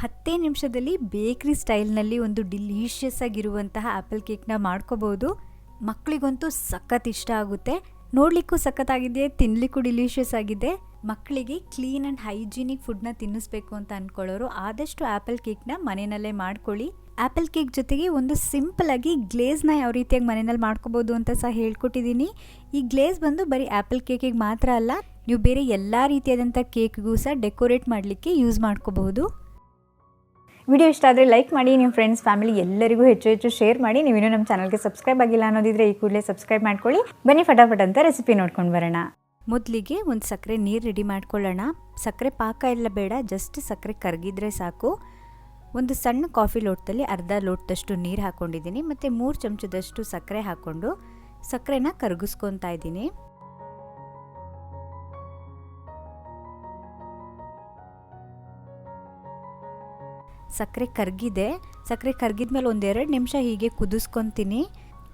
ಹತ್ತೇ ನಿಮಿಷದಲ್ಲಿ ಬೇಕ್ರಿ ಸ್ಟೈಲ್ನಲ್ಲಿ ಒಂದು ಡಿಲೀಷಿಯಸ್ ಆಗಿರುವಂತಹ ಆ್ಯಪಲ್ ಕೇಕ್ನ ಮಾಡ್ಕೋಬೋದು. ಮಕ್ಕಳಿಗಂತೂ ಸಖತ್ ಇಷ್ಟ ಆಗುತ್ತೆ. ನೋಡ್ಲಿಕ್ಕೂ ಸಖತ್ತಾಗಿದೆ ತಿನ್ನಲಿಕ್ಕೂ ಡಿಲೀಷಿಯಸ್ ಆಗಿದೆ. ಮಕ್ಕಳಿಗೆ ಕ್ಲೀನ್ ಆ್ಯಂಡ್ ಹೈಜೀನಿಕ್ ಫುಡ್ನ ತಿನ್ನಿಸ್ಬೇಕು ಅಂತ ಅಂದ್ಕೊಳ್ಳೋರು ಆದಷ್ಟು ಆ್ಯಪಲ್ ಕೇಕ್ನ ಮನೆಯಲ್ಲೇ ಮಾಡ್ಕೊಳ್ಳಿ. ಆ್ಯಪಲ್ ಕೇಕ್ ಜೊತೆಗೆ ಒಂದು ಸಿಂಪಲ್ ಆಗಿ ಗ್ಲೇಸ್ನ ಯಾವ ರೀತಿಯಾಗಿ ಮನೆಯಲ್ಲಿ ಮಾಡ್ಕೋಬೋದು ಅಂತ ಸಹ ಹೇಳ್ಕೊಟ್ಟಿದ್ದೀನಿ. ಈ ಗ್ಲೇಸ್ ಬಂದು ಬರೀ ಆ್ಯಪಲ್ ಕೇಕಿಗೆ ಮಾತ್ರ ಅಲ್ಲ, ನೀವು ಬೇರೆ ಎಲ್ಲ ರೀತಿಯಾದಂಥ ಕೇಕ್ಗೂ ಸಹ ಡೆಕೋರೇಟ್ ಮಾಡಲಿಕ್ಕೆ ಯೂಸ್ ಮಾಡ್ಕೋಬಹುದು ವಿಡಿಯೋ ಇಷ್ಟ ಆದರೆ ಲೈಕ್ ಮಾಡಿ ನಿಮ್ಮ ಫ್ರೆಂಡ್ಸ್ ಫ್ಯಾಮಿಲಿ ಎಲ್ಲರಿಗೂ ಹೆಚ್ಚು ಹೆಚ್ಚು ಶೇರ್ ಮಾಡಿ. ನೀವು ಇನ್ನೂ ನಮ್ಮ ಚಾನಲ್ಗೆ ಸಬ್ಸ್ಕ್ರೈಬ್ ಆಗಿಲ್ಲ ಅನ್ನೋದಿದ್ರೆ ಈ ಕೂಡಲೇ ಸಬ್ಸ್ಕ್ರೈಬ್ ಮಾಡ್ಕೊಳ್ಳಿ. ಬನ್ನಿ ಫಟಾಫಟ್ ಅಂತ ರೆಸಿಪಿ ನೋಡ್ಕೊಂಡು ಬರೋಣ. ಮೊದಲಿಗೆ ಒಂದು ಸಕ್ಕರೆ ನೀರು ರೆಡಿ ಮಾಡ್ಕೊಳ್ಳೋಣ. ಸಕ್ಕರೆ ಪಾಕ ಎಲ್ಲ ಬೇಡ ಜಸ್ಟ್ ಸಕ್ಕರೆ ಕರಗಿದ್ರೆ ಸಾಕು. ಒಂದು ಸಣ್ಣ ಕಾಫಿ ಲೋಟದಲ್ಲಿ ಅರ್ಧ ಲೋಟದಷ್ಟು ನೀರು ಹಾಕ್ಕೊಂಡಿದ್ದೀನಿ ಮತ್ತು ಮೂರು ಚಮಚದಷ್ಟು ಸಕ್ಕರೆ ಹಾಕ್ಕೊಂಡು ಸಕ್ಕರೆನ ಕರಗಿಸ್ಕೊತಾ ಇದ್ದೀನಿ. ಸಕ್ಕರೆ ಕರಗಿದೆ. ಸಕ್ಕರೆ ಕರಗಿದ ಮೇಲೆ ಒಂದೆರಡು ನಿಮಿಷ ಹೀಗೆ ಕುದಿಸ್ಕೊತೀನಿ.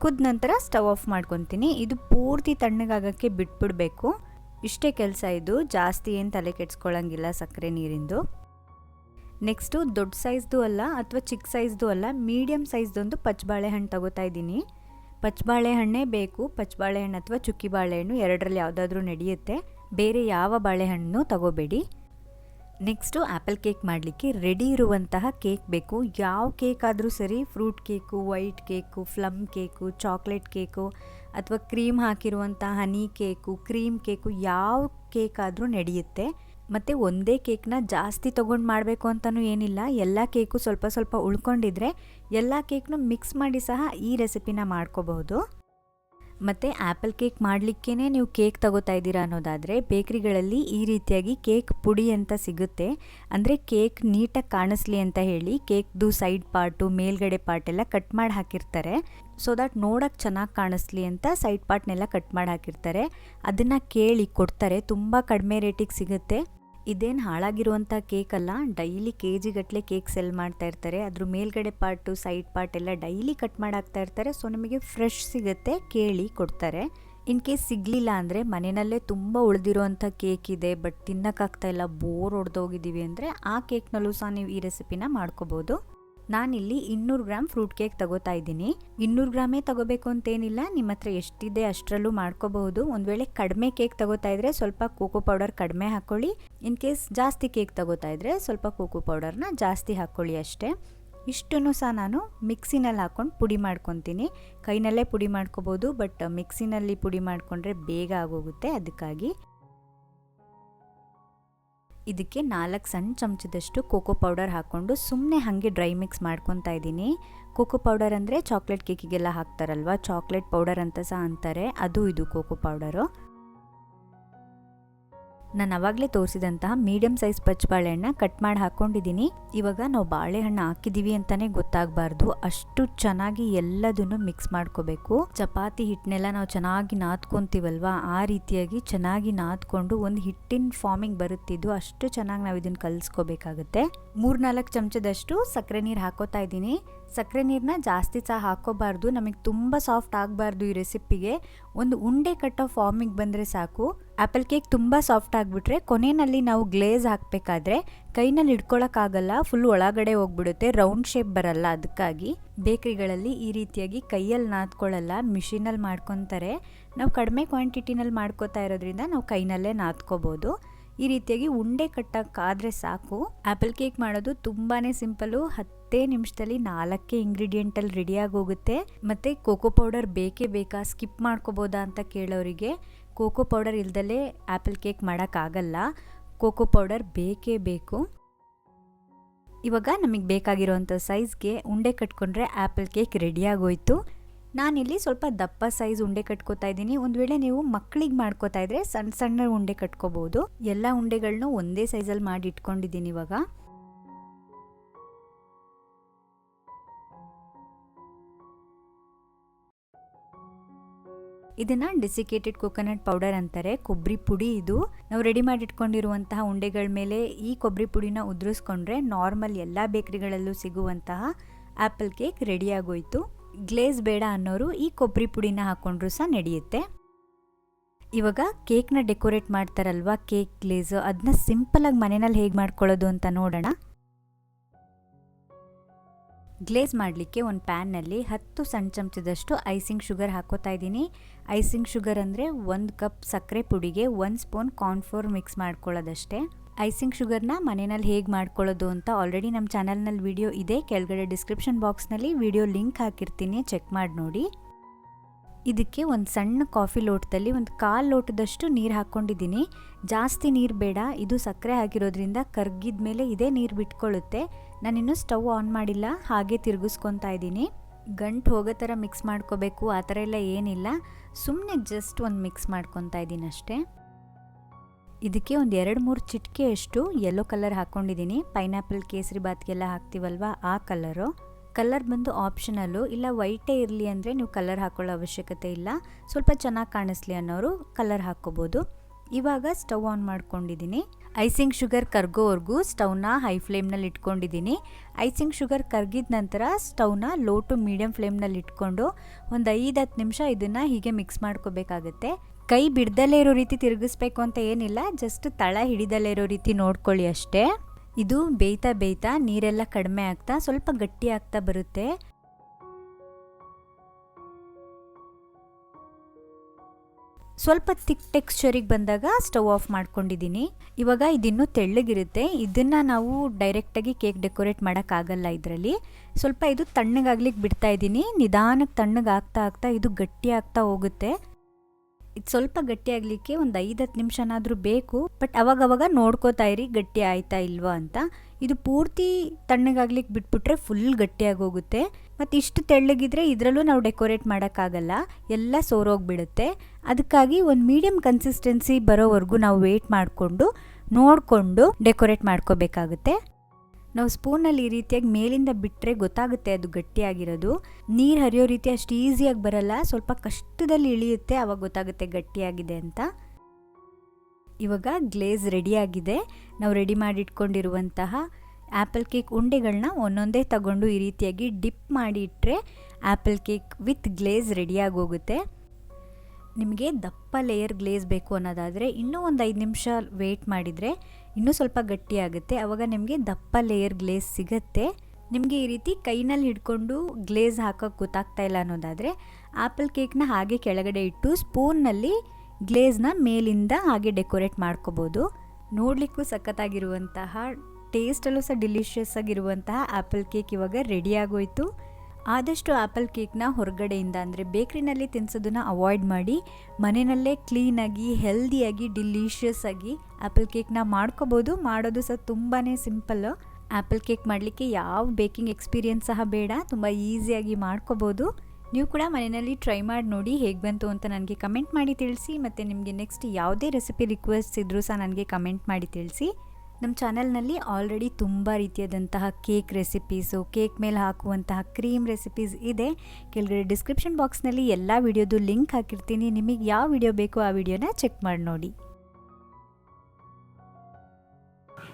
ಕುದ ನಂತರ ಸ್ಟವ್ ಆಫ್ ಮಾಡ್ಕೊತೀನಿ. ಇದು ಪೂರ್ತಿ ತಣ್ಣಗಾಗಕ್ಕೆ ಬಿಟ್ಬಿಡಬೇಕು. ಇಷ್ಟೇ ಕೆಲಸ ಇದು. ಜಾಸ್ತಿ ಏನು ತಲೆ ಕೆಡ್ಸ್ಕೊಳ್ಳೋಂಗಿಲ್ಲ ಸಕ್ಕರೆ ನೀರಿಂದು. ನೆಕ್ಸ್ಟು ದೊಡ್ಡ ಸೈಜ್ದು ಅಲ್ಲ ಅಥವಾ ಚಿಕ್ಕ ಸೈಜ್ದು ಅಲ್ಲ ಮೀಡಿಯಮ್ ಸೈಜ್ದೊಂದು ಪಚ್ಚಬಾಳೆಹಣ್ಣು ತಗೋತಾ ಇದ್ದೀನಿ. ಪಚ್ಚಬಾಳೆಹಣ್ಣೇ ಬೇಕು. ಪಚ್ಚಬಾಳೆಹಣ್ಣು ಅಥವಾ ಚುಕ್ಕಿ ಬಾಳೆಹಣ್ಣು ಎರಡರಲ್ಲಿ ಯಾವುದಾದ್ರೂ ನಡೆಯುತ್ತೆ. ಬೇರೆ ಯಾವ ಬಾಳೆಹಣ್ಣು ತಗೋಬೇಡಿ. ನೆಕ್ಸ್ಟು ಆ್ಯಪಲ್ ಕೇಕ್ ಮಾಡಲಿಕ್ಕೆ ರೆಡಿ ಇರುವಂತಹ ಕೇಕ್ ಬೇಕು. ಯಾವ ಕೇಕ್ ಆದರೂ ಸರಿ, fruit cake, white cake plum cake, chocolate cake ಅಥವಾ ಕ್ರೀಮ್ ಹಾಕಿರುವಂಥ ಹನಿ ಕೇಕು, ಕ್ರೀಮ್ ಕೇಕು ಯಾವ ಕೇಕ್ ಆದರೂ ನಡೆಯುತ್ತೆ. ಮತ್ತು ಒಂದೇ ಕೇಕ್ನ ಜಾಸ್ತಿ ತೊಗೊಂಡು ಮಾಡಬೇಕು ಅಂತಲೂ ಏನಿಲ್ಲ. ಎಲ್ಲ ಕೇಕು ಸ್ವಲ್ಪ ಸ್ವಲ್ಪ ಉಳ್ಕೊಂಡಿದ್ರೆ ಎಲ್ಲ ಕೇಕ್ನು ಮಿಕ್ಸ್ ಮಾಡಿ ಸಹ ಈ ರೆಸಿಪಿನ ಮಾಡ್ಕೋಬಹುದು. ಮತ್ತು ಆ್ಯಪಲ್ ಕೇಕ್ ಮಾಡಲಿಕ್ಕೇ ನೀವು ಕೇಕ್ ತಗೋತಾ ಇದ್ದೀರಾ ಅನ್ನೋದಾದರೆ ಬೇಕ್ರಿಗಳಲ್ಲಿ ಈ ರೀತಿಯಾಗಿ ಕೇಕ್ ಪುಡಿ ಅಂತ ಸಿಗುತ್ತೆ. ಅಂದರೆ ಕೇಕ್ ನೀಟಾಗಿ ಕಾಣಿಸ್ಲಿ ಅಂತ ಹೇಳಿ ಕೇಕ್ದು ಸೈಡ್ ಪಾರ್ಟು, ಮೇಲ್ಗಡೆ ಪಾರ್ಟ್ ಎಲ್ಲ ಕಟ್ ಮಾಡಿ ಹಾಕಿರ್ತಾರೆ. ಸೊ ದಟ್ ನೋಡೋಕ್ಕೆ ಚೆನ್ನಾಗಿ ಕಾಣಿಸ್ಲಿ ಅಂತ ಸೈಡ್ ಪಾರ್ಟ್ನೆಲ್ಲ ಕಟ್ ಮಾಡಿ ಹಾಕಿರ್ತಾರೆ. ಅದನ್ನು ಕೇಳಿ ಕೊಡ್ತಾರೆ. ತುಂಬ ಕಡಿಮೆ ರೇಟಿಗೆ ಸಿಗುತ್ತೆ. ಇದೇನು ಹಾಳಾಗಿರುವಂಥ ಕೇಕ್ ಅಲ್ಲ ಡೈಲಿ ಕೆ ಜಿಗಟ್ಟಲೆ ಕೇಕ್ ಸೆಲ್ ಮಾಡ್ತಾ ಇರ್ತಾರೆ. ಅದ್ರ ಮೇಲ್ಗಡೆ ಪಾರ್ಟು ಸೈಡ್ ಪಾರ್ಟ್ ಎಲ್ಲ ಡೈಲಿ ಕಟ್ ಮಾಡಾಕ್ತಾ ಇರ್ತಾರೆ. ಸೊ ನಮಗೆ ಫ್ರೆಶ್ ಸಿಗುತ್ತೆ ಕೇಳಿ ಕೊಡ್ತಾರೆ. ಇನ್ ಕೇಸ್ ಸಿಗಲಿಲ್ಲ ಅಂದರೆ ಮನೆಯಲ್ಲೇ ತುಂಬ ಉಳಿದಿರೋವಂಥ ಕೇಕ್ ಇದೆ ಬಟ್ ತಿನ್ನೋಕ್ಕಾಗ್ತಾ ಇಲ್ಲ ಬೋರ್ ಹೊಡೆದೋಗಿದ್ದೀವಿ ಅಂದರೆ ಆ ಕೇಕ್ನಲ್ಲೂ ಸಹ ನೀವು ಈ ರೆಸಿಪಿನ ಮಾಡ್ಕೋಬೋದು. ನಾನಿಲ್ಲಿ ಇನ್ನೂರು ಗ್ರಾಮ್ ಫ್ರೂಟ್ ಕೇಕ್ ತಗೋತಾ ಇದ್ದೀನಿ. ಇನ್ನೂರು ಗ್ರಾಮೇ ತಗೋಬೇಕು ಅಂತೇನಿಲ್ಲ, ನಿಮ್ಮ ಹತ್ರ ಎಷ್ಟಿದೆ ಅಷ್ಟರಲ್ಲೂ ಮಾಡ್ಕೋಬಹುದು. ಒಂದು ವೇಳೆ ಕಡಿಮೆ ಕೇಕ್ ತಗೋತಾ ಇದ್ರೆ ಸ್ವಲ್ಪ ಕೋಕೋ ಪೌಡರ್ ಕಡಿಮೆ ಹಾಕ್ಕೊಳ್ಳಿ ಇನ್ ಕೇಸ್ ಜಾಸ್ತಿ ಕೇಕ್ ತಗೋತಾ ಇದ್ರೆ ಸ್ವಲ್ಪ ಕೋಕೋ ಪೌಡರ್ನ ಜಾಸ್ತಿ ಹಾಕ್ಕೊಳ್ಳಿ ಅಷ್ಟೇ. ಇಷ್ಟನ್ನು ಸಹ ನಾನು ಮಿಕ್ಸಿನಲ್ಲಿ ಹಾಕ್ಕೊಂಡು ಪುಡಿ ಮಾಡ್ಕೊತೀನಿ. ಕೈನಲ್ಲೇ ಪುಡಿ ಮಾಡ್ಕೋಬೋದು ಬಟ್ ಮಿಕ್ಸಿನಲ್ಲಿ ಪುಡಿ ಮಾಡಿಕೊಂಡ್ರೆ ಬೇಗ ಆಗೋಗುತ್ತೆ ಅದಕ್ಕಾಗಿ. ಇದಕ್ಕೆ ನಾಲ್ಕು ಸಣ್ಣ ಚಮಚದಷ್ಟು ಕೋಕೋ ಪೌಡರ್ ಹಾಕ್ಕೊಂಡು ಸುಮ್ಮನೆ ಹಾಗೆ ಡ್ರೈ ಮಿಕ್ಸ್ ಮಾಡ್ಕೊತಾ ಇದ್ದೀನಿ. ಕೋಕೋ ಪೌಡರ್ ಅಂದರೆ ಚಾಕ್ಲೇಟ್ ಕೇಕಿಗೆಲ್ಲ ಹಾಕ್ತಾರಲ್ವ? ಚಾಕ್ಲೇಟ್ ಪೌಡರ್ ಅಂತ ಸಹ ಅಂತಾರೆ. ಅದು ಇದು ಕೋಕೋ ಪೌಡರು. ನಾನು ಅವಾಗಲೇ ತೋರಿಸಿದಂತಹ ಮೀಡಿಯಮ್ ಸೈಜ್ ಪಚ್ಚಬಾಳೆಹಣ್ಣ ಕಟ್ ಮಾಡಿ ಹಾಕ್ಕೊಂಡಿದ್ದೀನಿ ಇವಾಗ ನಾವು ಬಾಳೆಹಣ್ಣು ಹಾಕಿದ್ದೀವಿ ಅಂತಲೇ ಗೊತ್ತಾಗಬಾರ್ದು. ಅಷ್ಟು ಚೆನ್ನಾಗಿ ಎಲ್ಲದನ್ನು ಮಿಕ್ಸ್ ಮಾಡ್ಕೋಬೇಕು. ಚಪಾತಿ ಹಿಟ್ಟನ್ನೆಲ್ಲ ನಾವು ಚೆನ್ನಾಗಿ ನಾದ್ಕೊಂತೀವಲ್ವಾ? ಆ ರೀತಿಯಾಗಿ ಚೆನ್ನಾಗಿ ನಾದ್ಕೊಂಡು ಒಂದು ಹಿಟ್ಟಿನ ಫಾರ್ಮಿಂಗ್ ಬರುತ್ತಿದ್ದು ಅಷ್ಟು ಚೆನ್ನಾಗಿ ನಾವು ಇದನ್ನು ಕಲಿಸ್ಕೋಬೇಕಾಗುತ್ತೆ. ಮೂರ್ನಾಲ್ಕು ಚಮಚದಷ್ಟು ಸಕ್ಕರೆ ನೀರು ಹಾಕೋತಾ ಇದ್ದೀನಿ ಸಕ್ಕರೆ ನೀರನ್ನ ಜಾಸ್ತಿ ಸಹ ಹಾಕೋಬಾರ್ದು ನಮಗೆ ತುಂಬ ಸಾಫ್ಟ್ ಆಗಬಾರ್ದು ಈ ರೆಸಿಪಿಗೆ ಒಂದು ಉಂಡೆ ಕಟ್ಟೋ ಫಾರ್ಮಿಗೆ ಬಂದರೆ ಸಾಕು. ಆ್ಯಪಲ್ ಕೇಕ್ ತುಂಬ ಸಾಫ್ಟ್ ಆಗಿಬಿಟ್ರೆ ಕೊನೆಯಲ್ಲಿ ನಾವು ಗ್ಲೇಸ್ ಹಾಕಬೇಕಾದ್ರೆ ಕೈನಲ್ಲಿ ಇಟ್ಕೊಳ್ಳೋಕ್ಕಾಗಲ್ಲ ಫುಲ್ ಒಳಗಡೆ ಹೋಗ್ಬಿಡುತ್ತೆ ರೌಂಡ್ ಶೇಪ್ ಬರಲ್ಲ ಅದಕ್ಕಾಗಿ ಬೇಕ್ರಿಗಳಲ್ಲಿ ಈ ರೀತಿಯಾಗಿ ಕೈಯಲ್ಲಿ ನಾದ್ಕೊಳ್ಳಲ್ಲ ಮಿಷಿನಲ್ಲಿ ಮಾಡ್ಕೊತಾರೆ. ನಾವು ಕಡಿಮೆ ಕ್ವಾಂಟಿಟಿನಲ್ಲಿ ಮಾಡ್ಕೋತಾ ಇರೋದ್ರಿಂದ ನಾವು ಕೈನಲ್ಲೇ ನಾದ್ಕೋಬೋದು. ಈ ರೀತಿಯಾಗಿ ಉಂಡೆ ಕಟ್ಟಕ್ಕಾದರೆ ಸಾಕು. ಆ್ಯಪಲ್ ಕೇಕ್ ಮಾಡೋದು ತುಂಬಾ ಸಿಂಪಲು ಹತ್ತೇ ನಿಮಿಷದಲ್ಲಿ ನಾಲ್ಕೇ ಇಂಗ್ರೀಡಿಯೆಂಟಲ್ಲಿ ರೆಡಿಯಾಗಿ ಹೋಗುತ್ತೆ ಮತ್ತು ಕೋಕೋ ಪೌಡರ್ ಬೇಕೇ ಬೇಕಾ? ಸ್ಕಿಪ್ ಮಾಡ್ಕೋಬೋದಾ ಅಂತ ಕೇಳೋರಿಗೆ ಕೋಕೋ ಪೌಡರ್ ಇಲ್ದಲೇ ಆ್ಯಪಲ್ ಕೇಕ್ ಮಾಡೋಕ್ಕಾಗಲ್ಲ. ಕೋಕೋ ಪೌಡರ್ ಬೇಕೇ ಬೇಕು. ಇವಾಗ ನಮಗೆ ಬೇಕಾಗಿರೋವಂಥ ಸೈಜ್ಗೆ ಉಂಡೆ ಕಟ್ಕೊಂಡ್ರೆ ಆ್ಯಪಲ್ ಕೇಕ್ ರೆಡಿಯಾಗೋಯ್ತು ನಾನಿಲ್ಲಿ ಸ್ವಲ್ಪ ದಪ್ಪ ಸೈಜ್ ಉಂಡೆ ಕಟ್ಕೋತಾ ಇದ್ದೀನಿ. ಒಂದು ವೇಳೆ ನೀವು ಮಕ್ಕಳಿಗೆ ಮಾಡ್ಕೋತಾ ಇದ್ರೆ ಸಣ್ಣ ಸಣ್ಣ ಉಂಡೆ ಕಟ್ಕೋಬಹುದು. ಎಲ್ಲ ಉಂಡೆಗಳನ್ನೂ ಒಂದೇ ಸೈಜಲ್ಲಿ ಮಾಡಿ ಇಟ್ಕೊಂಡಿದ್ದೀನಿ ಇವಾಗ. ಇದನ್ನು ಡಿಸಿಕೇಟೆಡ್ ಕೊಕೊನಟ್ ಪೌಡರ್ ಅಂತಾರೆ ಕೊಬ್ಬರಿ ಪುಡಿ ಇದು. ನಾವು ರೆಡಿ ಮಾಡಿ ಇಟ್ಕೊಂಡಿರುವಂತಹ ಉಂಡೆಗಳ ಮೇಲೆ ಈ ಕೊಬ್ಬರಿ ಪುಡಿನ ಉದುರಿಸ್ಕೊಂಡ್ರೆ ನಾರ್ಮಲ್ ಎಲ್ಲ ಬೇಕರಿಗಳಲ್ಲೂ ಸಿಗುವಂತಹ ಆ್ಯಪಲ್ ಕೇಕ್ ರೆಡಿಯಾಗೋಯ್ತು ಗ್ಲೇಸ್ ಬೇಡ ಅನ್ನೋರು ಈ ಕೊಬ್ಬರಿ ಪುಡಿನ ಹಾಕ್ಕೊಂಡ್ರೂ ಸಹ ನಡೆಯುತ್ತೆ. ಇವಾಗ ಕೇಕ್ನ ಡೆಕೋರೇಟ್ ಮಾಡ್ತಾರಲ್ವ ಕೇಕ್ ಗ್ಲೇಸು ಅದನ್ನ ಸಿಂಪಲಾಗಿ ಮನೆಯಲ್ಲಿ ಹೇಗೆ ಮಾಡ್ಕೊಳ್ಳೋದು ಅಂತ ನೋಡೋಣ. ಗ್ಲೇಸ್ ಮಾಡಲಿಕ್ಕೆ ಒಂದು ಪ್ಯಾನ್ನಲ್ಲಿ ಹತ್ತು ಸಣ್ಣ ಚಮಚದಷ್ಟು ಐಸಿಂಗ್ ಶುಗರ್ ಹಾಕೋತಾ ಇದ್ದೀನಿ. ಐಸಿಂಗ್ ಶುಗರ್ ಅಂದರೆ ಒಂದು ಕಪ್ ಸಕ್ಕರೆ ಪುಡಿಗೆ ಒಂದು ಸ್ಪೂನ್ ಕಾರ್ನ್ಫ್ಲೋರ್ ಮಿಕ್ಸ್ ಮಾಡ್ಕೊಳ್ಳೋದಷ್ಟೇ. ಐಸಿಂಗ್ ಶುಗರ್ನ ಮನೆಯಲ್ಲಿ ಹೇಗೆ ಮಾಡ್ಕೊಳ್ಳೋದು ಅಂತ ಆಲ್ರೆಡಿ ನಮ್ಮ ಚಾನಲ್ನಲ್ಲಿ ವಿಡಿಯೋ ಇದೆ. ಕೆಳಗಡೆ ಡಿಸ್ಕ್ರಿಪ್ಷನ್ ಬಾಕ್ಸ್ನಲ್ಲಿ ವಿಡಿಯೋ ಲಿಂಕ್ ಹಾಕಿರ್ತೀನಿ. ಚೆಕ್ ಮಾಡಿ ನೋಡಿ. ಇದಕ್ಕೆ ಒಂದು ಸಣ್ಣ ಕಾಫಿ ಲೋಟದಲ್ಲಿ ಒಂದು ಕಾಲು ಲೋಟದಷ್ಟು ನೀರು ಹಾಕ್ಕೊಂಡಿದ್ದೀನಿ. ಜಾಸ್ತಿ ನೀರು ಬೇಡ. ಇದು ಸಕ್ಕರೆ ಹಾಕಿರೋದ್ರಿಂದ ಕರ್ಗಿದ ಮೇಲೆ ಇದೇ ನೀರು ಬಿಟ್ಕೊಳ್ಳುತ್ತೆ. ನಾನಿನ್ನೂ ಸ್ಟವ್ ಆನ್ ಮಾಡಿಲ್ಲ. ಹಾಗೆ ತಿರುಗಿಸ್ಕೊತಾ ಇದ್ದೀನಿ. ಗಂಟು ಹೋಗೋ ಥರ ಮಿಕ್ಸ್ ಮಾಡ್ಕೋಬೇಕು. ಆ ಥರ ಎಲ್ಲ ಏನಿಲ್ಲ. ಸುಮ್ಮನೆ ಜಸ್ಟ್ ಒಂದು ಮಿಕ್ಸ್ ಮಾಡ್ಕೊತಾ ಇದ್ದೀನಿ ಅಷ್ಟೇ. ಇದಕ್ಕೆ ಒಂದು ಎರಡು ಮೂರು ಚಿಟಿಕೆಯಷ್ಟು ಯೆಲ್ಲೋ ಕಲರ್ ಹಾಕ್ಕೊಂಡಿದ್ದೀನಿ ಪೈನಾಪಲ್ ಕೇಸರಿ ಬಾತ್ಗೆಲ್ಲ ಹಾಕ್ತೀವಲ್ವ ಆ ಕಲರು ಕಲರ್ ಬಂದು ಆಪ್ಷನಲ್ಲು ಇಲ್ಲ ವೈಟೇ ಇರಲಿ ಅಂದರೆ ನೀವು ಕಲರ್ ಹಾಕೊಳ್ಳೋ ಅವಶ್ಯಕತೆ ಇಲ್ಲ. ಸ್ವಲ್ಪ ಚೆನ್ನಾಗಿ ಕಾಣಿಸ್ಲಿ ಅನ್ನೋರು ಕಲರ್ ಹಾಕ್ಕೋಬೋದು. ಇವಾಗ ಸ್ಟವ್ ಆನ್ ಮಾಡ್ಕೊಂಡಿದ್ದೀನಿ. ಐಸಿಂಗ್ ಶುಗರ್ ಕರ್ಗೋವರೆಗೂ ಸ್ಟವ್ನ ಹೈ ಫ್ಲೇಮ್ನಲ್ಲಿ ಇಟ್ಕೊಂಡಿದ್ದೀನಿ. ಐಸಿಂಗ್ ಶುಗರ್ ಕರ್ಗಿದ ನಂತರ ಸ್ಟವ್ನ ಲೋ ಟು ಮೀಡಿಯಂ ಫ್ಲೇಮ್ನಲ್ಲಿ ಇಟ್ಕೊಂಡು ಒಂದು ಐದು ಹತ್ತು ನಿಮಿಷ ಇದನ್ನು ಹೀಗೆ ಮಿಕ್ಸ್ ಮಾಡ್ಕೋಬೇಕಾಗತ್ತೆ. ಕೈ ಬಿಡ್ದಲ್ಲೇ ಇರೋ ರೀತಿ ತಿರುಗಿಸ್ಬೇಕು ಅಂತ ಏನಿಲ್ಲ ಜಸ್ಟ್ ತಳ ಹಿಡಿದಲ್ಲೇ ಇರೋ ರೀತಿ ನೋಡ್ಕೊಳ್ಳಿ ಅಷ್ಟೇ. ಇದು ಬೇಯ್ತಾ ಬೇಯ್ತಾ ನೀರೆಲ್ಲ ಕಡಿಮೆ ಆಗ್ತಾ ಸ್ವಲ್ಪ ಗಟ್ಟಿ ಆಗ್ತಾ ಬರುತ್ತೆ. ಸ್ವಲ್ಪ ತಿಕ್ ಟೆಕ್ಸ್ಚರಿಗೆ ಬಂದಾಗ ಸ್ಟವ್ ಆಫ್ ಮಾಡ್ಕೊಂಡಿದ್ದೀನಿ. ಇವಾಗ ಇದಿನ್ನೂ ತೆಳ್ಳಗಿರುತ್ತೆ. ಇದನ್ನು ನಾವು ಡೈರೆಕ್ಟಾಗಿ ಕೇಕ್ ಡೆಕೋರೇಟ್ ಮಾಡೋಕ್ಕಾಗಲ್ಲ ಇದರಲ್ಲಿ. ಸ್ವಲ್ಪ ಇದು ತಣ್ಣಗಾಗ್ಲಿಕ್ಕೆ ಬಿಡ್ತಾ ಇದ್ದೀನಿ ನಿಧಾನಕ್ಕೆ ತಣ್ಣಗೆ ಆಗ್ತಾ ಆಗ್ತಾ ಇದು ಗಟ್ಟಿ ಆಗ್ತಾ ಹೋಗುತ್ತೆ. ಇದು ಸ್ವಲ್ಪ ಗಟ್ಟಿ ಆಗಲಿಕ್ಕೆ ಒಂದು ಐದು ಹತ್ತು ನಿಮಿಷನಾದರೂ ಬೇಕು. ಬಟ್ ಅವಾಗವಾಗ ನೋಡ್ಕೋತಾ ಇರಿ, ಗಟ್ಟಿ ಆಯ್ತಾ ಇಲ್ವಾ ಅಂತ. ಇದು ಪೂರ್ತಿ ತಣ್ಣಗಾಗ್ಲಿಕ್ಕೆ ಬಿಟ್ಬಿಟ್ರೆ ಫುಲ್ ಗಟ್ಟಿಯಾಗಿ ಹೋಗುತ್ತೆ ಮತ್ತು ಇಷ್ಟು ತೆಳ್ಳಗಿದ್ರೆ ಇದರಲ್ಲೂ ನಾವು ಡೆಕೋರೇಟ್ ಮಾಡೋಕ್ಕಾಗಲ್ಲ. ಎಲ್ಲ ಸೋರೋಗ್ಬಿಡುತ್ತೆ. ಅದಕ್ಕಾಗಿ ಒಂದು ಮೀಡಿಯಮ್ ಕನ್ಸಿಸ್ಟೆನ್ಸಿ ಬರೋವರೆಗೂ ನಾವು ವೇಟ್ ಮಾಡಿಕೊಂಡು, ನೋಡಿಕೊಂಡು ಡೆಕೋರೇಟ್ ಮಾಡ್ಕೋಬೇಕಾಗುತ್ತೆ. ನಾವು ಸ್ಪೂನಲ್ಲಿ ಈ ರೀತಿಯಾಗಿ ಮೇಲಿಂದ ಬಿಟ್ಟರೆ ಗೊತ್ತಾಗುತ್ತೆ ಅದು ಗಟ್ಟಿಯಾಗಿರೋದು. ನೀರು ಹರಿಯೋ ರೀತಿ ಅಷ್ಟು ಈಸಿಯಾಗಿ ಬರಲ್ಲ, ಸ್ವಲ್ಪ ಕಷ್ಟದಲ್ಲಿ ಇಳಿಯುತ್ತೆ ಆವಾಗ ಗೊತ್ತಾಗುತ್ತೆ ಗಟ್ಟಿಯಾಗಿದೆ ಅಂತ. ಇವಾಗ ಗ್ಲೇಸ್ ರೆಡಿಯಾಗಿದೆ ನಾವು ರೆಡಿ ಮಾಡಿಟ್ಕೊಂಡಿರುವಂತಹ ಆ್ಯಪಲ್ ಕೇಕ್ ಉಂಡೆಗಳನ್ನ ಒಂದೊಂದೇ ತಗೊಂಡು ಈ ರೀತಿಯಾಗಿ ಡಿಪ್ ಮಾಡಿ ಇಟ್ಟರೆ ಆ್ಯಪಲ್ ಕೇಕ್ ವಿತ್ ಗ್ಲೇಸ್ ರೆಡಿಯಾಗಿ ಹೋಗುತ್ತೆ ನಿಮಗೆ ದಪ್ಪ ಲೇಯರ್ ಗ್ಲೇಸ್ ಬೇಕು ಅನ್ನೋದಾದರೆ ಇನ್ನೂ ಒಂದು ಐದು ನಿಮಿಷ ವೇಟ್ ಮಾಡಿದರೆ ಇನ್ನೂ ಸ್ವಲ್ಪ ಗಟ್ಟಿಯಾಗುತ್ತೆ ಆವಾಗ ನಿಮಗೆ ದಪ್ಪ ಲೇಯರ್ ಗ್ಲೇಸ್ ಸಿಗುತ್ತೆ. ನಿಮಗೆ ಈ ರೀತಿ ಕೈನಲ್ಲಿ ಹಿಡ್ಕೊಂಡು ಗ್ಲೇಸ್ ಹಾಕೋಕ್ಕೆ ಗೊತ್ತಾಗ್ತಾ ಇಲ್ಲ ಅನ್ನೋದಾದರೆ ಆ್ಯಪಲ್ ಕೇಕ್ನ ಹಾಗೆ ಕೆಳಗಡೆ ಇಟ್ಟು ಸ್ಪೂನ್ನಲ್ಲಿ ಗ್ಲೇಸ್ನ ಮೇಲಿಂದ ಹಾಗೆ ಡೆಕೋರೇಟ್ ಮಾಡ್ಕೋಬೋದು. ನೋಡಲಿಕ್ಕೂ ಸಖತ್ತಾಗಿರುವಂತಹ ಟೇಸ್ಟಲ್ಲೂ ಸಹ ಡಿಲಿಷಿಯಸ್ ಆಗಿರುವಂತಹ ಆ್ಯಪಲ್ ಕೇಕ್ ಇವಾಗ ರೆಡಿ ಆಗೋಯ್ತು. ಆದಷ್ಟು ಆ್ಯಪಲ್ ಕೇಕ್ನ ಹೊರಗಡೆಯಿಂದ, ಅಂದರೆ ಬೇಕ್ರಿನಲ್ಲಿ ತಿನ್ಸೋದನ್ನು ಅವಾಯ್ಡ್ ಮಾಡಿ, ಮನೆಯಲ್ಲೇ ಕ್ಲೀನಾಗಿ ಹೆಲ್ದಿಯಾಗಿ ಡಿಲೀಷಿಯಸ್ ಆಗಿ ಆ್ಯಪಲ್ ಕೇಕ್ನ ಮಾಡ್ಕೋಬೋದು. ಮಾಡೋದು ಸಹ ತುಂಬಾ ಸಿಂಪಲ್ ಆ್ಯಪಲ್ ಕೇಕ್ ಮಾಡಲಿಕ್ಕೆ ಯಾವ ಬೇಕಿಂಗ್ ಎಕ್ಸ್ಪೀರಿಯನ್ಸ್ ಸಹ ಬೇಡ, ತುಂಬ ಈಸಿಯಾಗಿ ಮಾಡ್ಕೋಬೋದು. ನೀವು ಕೂಡ ಮನೆಯಲ್ಲಿ ಟ್ರೈ ಮಾಡಿ ನೋಡಿ ಹೇಗೆ ಬಂತು ಅಂತ ನನಗೆ ಕಮೆಂಟ್ ಮಾಡಿ ತಿಳಿಸಿ, ಮತ್ತು ನಿಮಗೆ ನೆಕ್ಸ್ಟ್ ಯಾವುದೇ ರೆಸಿಪಿ ರಿಕ್ವೆಸ್ಟ್ ಇದ್ದರೂ ಸಹ ನನಗೆ ಕಮೆಂಟ್ ಮಾಡಿ ತಿಳಿಸಿ. ನಮ್ಮ ಚಾನೆಲ್ನಲ್ಲಿ ಆಲ್ರೆಡಿ ತುಂಬ ರೀತಿಯಾದಂತಹ ಕೇಕ್ ರೆಸಿಪೀಸು, ಕೇಕ್ ಮೇಲೆ ಹಾಕುವಂತಹ ಕ್ರೀಮ್ ರೆಸಿಪೀಸ್ ಇದೆ. ಕೆಳಗಡೆ ಡಿಸ್ಕ್ರಿಪ್ಷನ್ ಬಾಕ್ಸ್ನಲ್ಲಿ ಎಲ್ಲ ವಿಡಿಯೋದು ಲಿಂಕ್ ಹಾಕಿರ್ತೀನಿ. ನಿಮಗೆ ಯಾವ ವಿಡಿಯೋ ಬೇಕೋ ಆ ವಿಡಿಯೋನ ಚೆಕ್ ಮಾಡಿ ನೋಡಿ.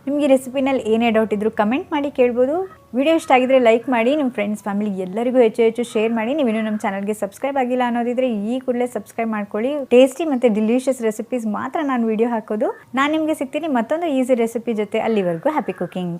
ನಿಮಗೆ ರೆಸಿಪಿನಲ್ಲಿ ಏನೇ ಡೌಟ್ ಇದ್ದರೂ ಕಮೆಂಟ್ ಮಾಡಿ ಕೇಳ್ಬೋದು. ವಿಡಿಯೋ ಇಷ್ಟ ಆಗಿದ್ರೆ ಲೈಕ್ ಮಾಡಿ ನಿಮ್ಮ ಫ್ರೆಂಡ್ಸ್ ಫ್ಯಾಮಿಲಿ ಎಲ್ಲರಿಗೂ ಹೆಚ್ಚು ಹೆಚ್ಚು ಶೇರ್ ಮಾಡಿ. ಇನ್ನೂ ನಮ್ಮ ಚಾನಲ್ಗೆ ಸಬ್ಸ್ಕ್ರೈಬ್ ಆಗಿಲ್ಲ ಅನ್ನೋದಿದ್ರೆ ಈ ಕೂಡಲೇ ಸಬ್ಸ್ಕ್ರೈಬ್ ಮಾಡ್ಕೊಳ್ಳಿ. ಟೇಸ್ಟಿ ಮತ್ತು ಡಿಲಿಷಿಯಸ್ ರೆಸಿಪೀಸ್ ಮಾತ್ರ ನಾನು ವಿಡಿಯೋ ಹಾಕೋದು. ನಾನು ನಿಮಗೆ ಸಿಗ್ತೀನಿ ಮತ್ತೊಂದು ಈಸಿ ರೆಸಿಪಿ ಜೊತೆ ಅಲ್ಲಿವರೆಗೂ ಹ್ಯಾಪಿ ಕುಕಿಂಗ್